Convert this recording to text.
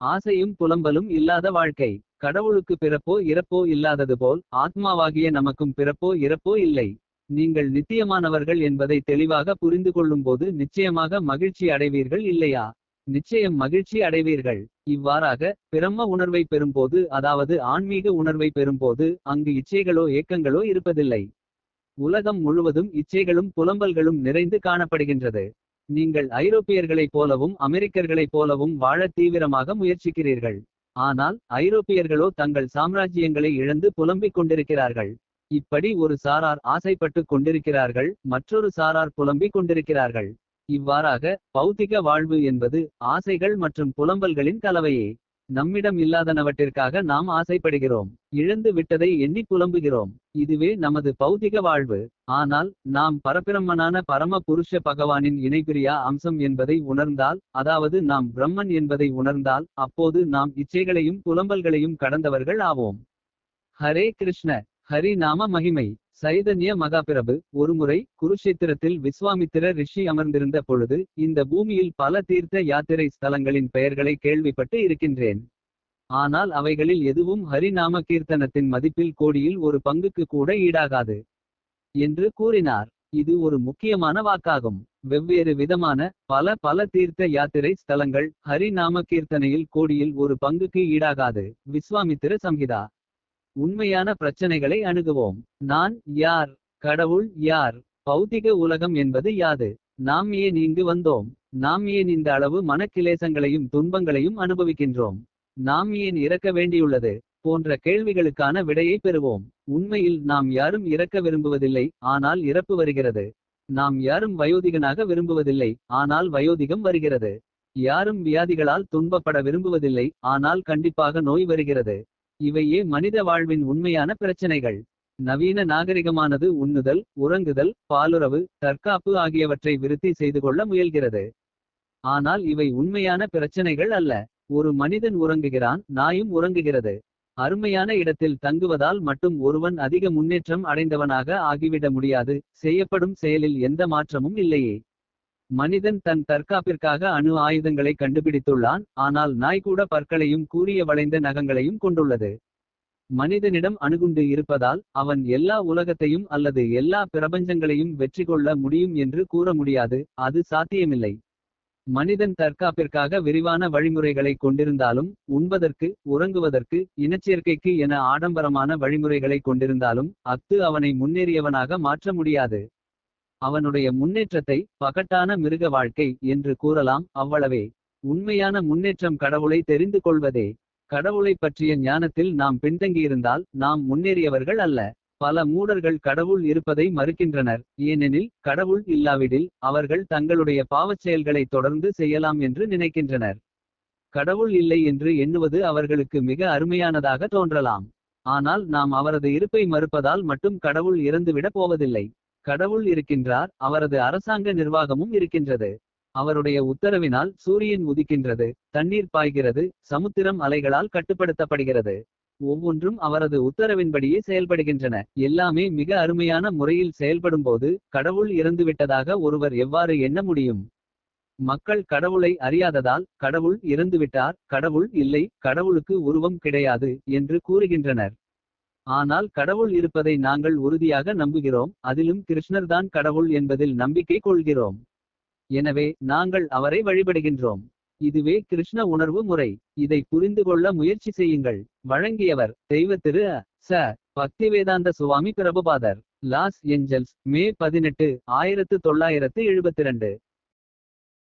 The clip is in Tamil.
ஆசையும் புலம்பலும் இல்லாத வாழ்க்கை. கடவுளுக்கு பிறப்போ இறப்போ இல்லாதது போல் ஆத்மாவாகிய நமக்கும் பிறப்போ இறப்போ இல்லை. நீங்கள் நித்தியமானவர்கள் என்பதை தெளிவாக புரிந்து கொள்ளும்போது நிச்சயமாக மகிழ்ச்சி அடைவீர்கள் இல்லையா? நிச்சயம் மகிழ்ச்சி அடைவீர்கள். இவ்வாறாக பிரம்ம உணர்வை பெறும்போது அதாவது ஆன்மீக உணர்வை பெறும்போது அங்கு இச்சைகளோ ஏக்கங்களோ இருப்பதில்லை. உலகம் முழுவதும் இச்சைகளும் புலம்பல்களும் நிறைந்து காணப்படுகின்றது. நீங்கள் ஐரோப்பியர்களைப் போலவும் அமெரிக்கர்களைப் போலவும் வாழ தீவிரமாக முயற்சிக்கிறீர்கள். ஆனால் ஐரோப்பியர்களோ தங்கள் சாம்ராஜ்யங்களை இழந்து புலம்பிக் கொண்டிருக்கிறார்கள். இப்படி ஒரு சாரார் ஆசைப்பட்டு கொண்டிருக்கிறார்கள் மற்றொரு சாரார் புலம்பிக் கொண்டிருக்கிறார்கள். இவ்வாறாக பௌத்திக வாழ்வு என்பது ஆசைகள் மற்றும் புலம்பல்களின் கலவையே. நம்மிடம் இல்லாதனவற்றிற்காக நாம் ஆசைப்படுகிறோம். இழந்து விட்டதை எண்ணி புலம்புகிறோம். இதுவே நமது பௌதிக வாழ்வு. ஆனால் நாம் பரபிரம்மனான பரம புருஷ பகவானின் இணைபிரியா அம்சம் என்பதை உணர்ந்தால் அதாவது நாம் பிரம்மன் என்பதை உணர்ந்தால் அப்போது நாம் இச்சைகளையும் புலம்பல்களையும் கடந்தவர்கள் ஆவோம். ஹரே கிருஷ்ண. ஹரி நாம மகிமை. சைதன்ய மகாபிரபு ஒருமுறை குருஷேத்திரத்தில் விஸ்வாமித்திர ரிஷி அமர்ந்திருந்த பொழுது இந்த பூமியில் பல தீர்த்த யாத்திரை ஸ்தலங்களின் பெயர்களை கேள்விப்பட்டு இருக்கின்றேன். ஆனால் அவைகளில் எதுவும் ஹரிநாம கீர்த்தனத்தின் மதிப்பில் கோடியில் ஒரு பங்குக்கு கூட ஈடாகாது என்று கூறினார். இது ஒரு முக்கியமான வாக்காகும். வெவ்வேறு விதமான பல பல தீர்த்த யாத்திரை ஸ்தலங்கள் ஹரிநாம கீர்த்தனையில் கோடியில் ஒரு பங்குக்கு ஈடாகாது. விஸ்வாமித்திர சம்ஹிதா உண்மையான பிரச்சனைகளை அணுகுவோம். நான் யார்? கடவுள் யார்? பௌதிக உலகம் என்பது யாது? நாம் ஏன் இங்கு வந்தோம்? நாம் ஏன் இந்த அளவு மனக்கிலேசங்களையும் துன்பங்களையும் அனுபவிக்கின்றோம்? நாம் ஏன் இறக்க வேண்டியுள்ளது? போன்ற கேள்விகளுக்கான விடையை பெறுவோம். உண்மையில் நாம் யாரும் இறக்க விரும்புவதில்லை ஆனால் இறப்பு வருகிறது. நாம் யாரும் வயோதிகனாக விரும்புவதில்லை ஆனால் வயோதிகம் வருகிறது. யாரும் வியாதிகளால் துன்பப்பட விரும்புவதில்லை ஆனால் கண்டிப்பாக நோய் வருகிறது. இவையே மனித வாழ்வின் உண்மையான பிரச்சனைகள். நவீன நாகரிகமானது உண்ணுதல் உறங்குதல் பாலுறவு தற்காப்பு ஆகியவற்றை விருத்தி செய்து கொள்ள முயல்கிறது. ஆனால் இவை உண்மையான பிரச்சனைகள் அல்ல. ஒரு மனிதன் உறங்குகிறான் நாயும் உறங்குகிறது. அருமையான இடத்தில் தங்குவதால் மட்டும் ஒருவன் அதிக முன்னேற்றம் அடைந்தவனாக ஆகிவிட முடியாது. செய்யப்படும் செயலில் எந்த மாற்றமும் இல்லையே. மனிதன் தன் தற்காப்பிற்காக அணு ஆயுதங்களை கண்டுபிடித்துள்ளான் ஆனால் நாய் கூட பற்களையும் கூரிய வளைந்த நகங்களையும் கொண்டுள்ளது. மனிதனிடம் அணுகுண்டு இருப்பதால் அவன் எல்லா உலகத்தையும் அல்லது எல்லா பிரபஞ்சங்களையும் வெற்றி கொள்ள முடியும் என்று கூற முடியாது அது சாத்தியமில்லை. மனிதன் தற்காப்பிற்காக விரிவான வழிமுறைகளை கொண்டிருந்தாலும் உண்பதற்கு உறங்குவதற்கு இனச்சேர்க்கைக்கு என ஆடம்பரமான வழிமுறைகளை கொண்டிருந்தாலும் அத்து அவனை முன்னேறியவனாக மாற்ற முடியாது. அவனுடைய முன்னேற்றத்தை பகட்டான மிருக வாழ்க்கை என்று கூறலாம். அவ்வளவே. உண்மையான முன்னேற்றம் கடவுளை தெரிந்து கொள்வதே. கடவுளை பற்றிய ஞானத்தில் நாம் பின்தங்கியிருந்தால் நாம் முன்னேறியவர்கள் அல்ல. பல மூடர்கள் கடவுள் இருப்பதை மறுக்கின்றனர். ஏனெனில் கடவுள் இல்லாவிடில் அவர்கள் தங்களுடைய பாவச் செயல்களை தொடர்ந்து செய்யலாம் என்று நினைக்கின்றனர். கடவுள் இல்லை என்று எண்ணுவது அவர்களுக்கு மிக அருமையானதாக தோன்றலாம். ஆனால் நாம் அவரது இருப்பை மறுப்பதால் மட்டும் கடவுள் இறந்துவிடப் போவதில்லை. கடவுள் இருக்கின்றார் அவரது அரசாங்க நிர்வாகமும் இருக்கின்றது. அவருடைய உத்தரவினால் சூரியன் உதிக்கின்றது தண்ணீர் பாய்கிறது சமுத்திரம் அலைகளால் கட்டுப்படுத்தப்படுகிறது. ஒவ்வொன்றும் அவரது உத்தரவின்படியே செயல்படுகின்றன. எல்லாமே மிக அருமையான முறையில் செயல்படும்போது கடவுள் இறந்துவிட்டதாக ஒருவர் எவ்வாறு எண்ண முடியும்? மக்கள் கடவுளை அறியாததால் கடவுள் இறந்துவிட்டார் கடவுள் இல்லை கடவுளுக்கு உருவம் கிடையாது என்று கூறுகின்றனர். ஆனால் கடவுள் இருப்பதை நாங்கள் உறுதியாக நம்புகிறோம் அதிலும் கிருஷ்ணர்தான் கடவுள் என்பதில் நம்பிக்கை கொள்கிறோம். எனவே நாங்கள் அவரை வழிபடுகின்றோம். இதுவே கிருஷ்ண உணர்வு முறை. இதை புரிந்து கொள்ள முயற்சி செய்யுங்கள். வழங்கியவர் தெய்வ திரு ச பக்திவேதாந்த சுவாமி பிரபுபாதர். லாஸ் ஏஞ்சல்ஸ் மே பதினெட்டு ஆயிரத்து தொள்ளாயிரத்து எழுபத்திரண்டு.